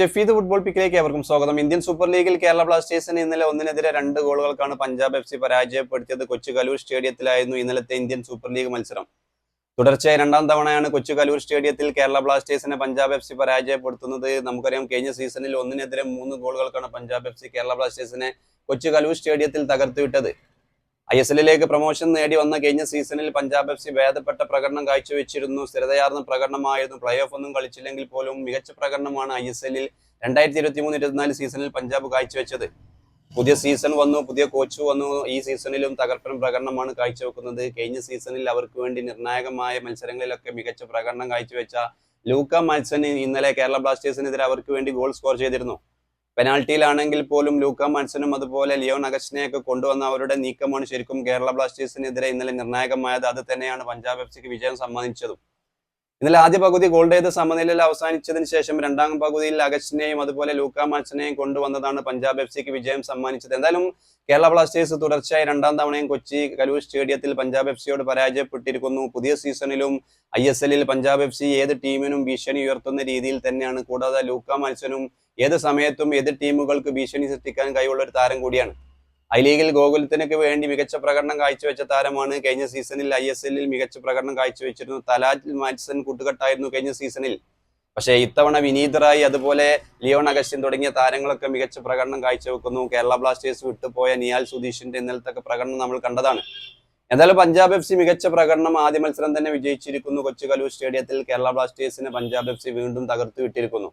Shefeed football പിക്കിലേക്ക് ഏവർക്കും സ്വാഗതം. Indian super ലീഗിൽ കേരള ബ്ലാസ്റ്റേഴ്സിന് ഇന്നലെ ഒന്നിനെതിരെ രണ്ട് ഗോളുകൾക്കാണ് പഞ്ചാബ് എഫ് സി പരാജയപ്പെടുത്തിയത്. കൊച്ചു കലൂർ സ്റ്റേഡിയത്തിലായിരുന്നു ഇന്നലത്തെ ഇന്ത്യൻ സൂപ്പർ ലീഗ് മത്സരം. തുടർച്ചയായി രണ്ടാം തവണയാണ് കൊച്ചു കലൂർ സ്റ്റേഡിയത്തിൽ കേരള ബ്ലാസ്റ്റേഴ്സിനെ പഞ്ചാബ് എഫ് സി പരാജയപ്പെടുത്തുന്നത്. നമുക്കറിയാം കഴിഞ്ഞ സീസണിൽ ഒന്നിനെതിരെ മൂന്ന് ഗോളുകൾക്കാണ് പഞ്ചാബ് എഫ് സി കേരള ബ്ലാസ്റ്റേഴ്സിനെ കൊച്ചു കലൂർ സ്റ്റേഡിയത്തിൽ തകർത്തുവിട്ടത്. ഐ എസ് എല്ലിലേക്ക് പ്രൊമോഷൻ നേടി വന്ന കഴിഞ്ഞ സീസണിൽ പഞ്ചാബ് എഫ് സി ഭേദപ്പെട്ട പ്രകടനം കാഴ്ചവെച്ചിരുന്നു. സ്ഥിരതയാർന്ന പ്രകടനമായിരുന്നു. പ്ലേ ഓഫ് ഒന്നും കളിച്ചില്ലെങ്കിൽ പോലും മികച്ച പ്രകടനമാണ് ഐ എസ് എല്ലിൽ രണ്ടായിരത്തി ഇരുപത്തി മൂന്ന് ഇരുപത്തിനാല് സീസണിൽ പഞ്ചാബ് കാഴ്ചവെച്ചത്. പുതിയ സീസൺ വന്നു പുതിയ കോച്ച് വന്നു. ഈ സീസണിലും തകർപ്പൻ പ്രകടനമാണ് കാഴ്ചവെക്കുന്നത്. കഴിഞ്ഞ സീസണിൽ അവർക്ക് വേണ്ടി നിർണായകമായ മത്സരങ്ങളിലൊക്കെ മികച്ച പ്രകടനം കാഴ്ചവെച്ച ലൂക്ക മത്സന് ഇന്നലെ കേരള ബ്ലാസ്റ്റേഴ്സിനെതിരെ അവർക്ക് വേണ്ടി ഗോൾ സ്കോർ ചെയ്തിരുന്നു. പെനാൾട്ടിയിലാണെങ്കിൽ പോലും ലൂക്ക മാൻസനും അതുപോലെ ലിയോൺ അഗസ്റ്റിനെയൊക്കെ കൊണ്ടുവന്ന അവരുടെ നീക്കമാണ് ശരിക്കും കേരള ബ്ലാസ്റ്റേഴ്സിനെതിരെ ഇന്നലെ നിർണായകമായത്. അത് തന്നെയാണ് പഞ്ചാബ് എഫ് സിക്ക് വിജയം സമ്മാനിച്ചതും. ഇന്നലെ ആദ്യ പകുതി ഗോൾ ചെയ്ത് സമനിലയിൽ അവസാനിച്ചതിന് ശേഷം രണ്ടാം പകുതിയിൽ അഗസ്റ്റിനെയും അതുപോലെ ലൂക്ക മാൻസനെയും കൊണ്ടുവന്നതാണ് പഞ്ചാബ് എഫ് സിക്ക് വിജയം സമ്മാനിച്ചത്. എന്തായാലും കേരള ബ്ലാസ്റ്റേഴ്സ് തുടർച്ചയായി രണ്ടാം തവണയും കൊച്ചി കലൂർ സ്റ്റേഡിയത്തിൽ പഞ്ചാബ് എഫ് സിയോട് പരാജയപ്പെട്ടിരിക്കുന്നു. പുതിയ സീസണിലും ഐ എസ് എല്ലിൽ പഞ്ചാബ് എഫ് സി ഏത് ടീമിനും ഭീഷണി ഉയർത്തുന്ന രീതിയിൽ തന്നെയാണ്. കൂടാതെ ലൂക്ക മത്സനും ഏത് സമയത്തും എതിർ ടീമുകൾക്ക് ഭീഷണി സൃഷ്ടിക്കാൻ കഴിവുള്ള ഒരു താരം കൂടിയാണ്. ഐ ലീഗിൽ ഗോകുലത്തിനൊക്കെ വേണ്ടി മികച്ച പ്രകടനം കാഴ്ചവെച്ച താരമാണ് കഴിഞ്ഞ സീസണിൽ ഐ എസ് എല്ലിൽ മികച്ച പ്രകടനം കാഴ്ചവെച്ചിരുന്നു. തലാജ് മാറ്റ്സൺ കൂട്ടുകെട്ടായിരുന്നു കഴിഞ്ഞ സീസണിൽ. പക്ഷേ ഇത്തവണ വിനീതറായി അതുപോലെ ലിയോൺ അഗസ്റ്റിൻ തുടങ്ങിയ താരങ്ങളൊക്കെ മികച്ച പ്രകടനം കാഴ്ചവെക്കുന്നു. കേരള ബ്ലാസ്റ്റേഴ്സ് വിട്ടുപോയ നിയാൽ സുധീഷിന്റെ ഇന്നലത്തെ പ്രകടനം നമ്മൾ കണ്ടതാണ്. എന്തായാലും പഞ്ചാബ് എഫ് സി മികച്ച പ്രകടനം ആദ്യ മത്സരം തന്നെ വിജയിച്ചിരിക്കുന്നു. കൊച്ചു കലൂർ സ്റ്റേഡിയത്തിൽ കേരള ബ്ലാസ്റ്റേഴ്സിനെ പഞ്ചാബ് എഫ് സി വീണ്ടും തകർത്തു വിട്ടിരിക്കുന്നു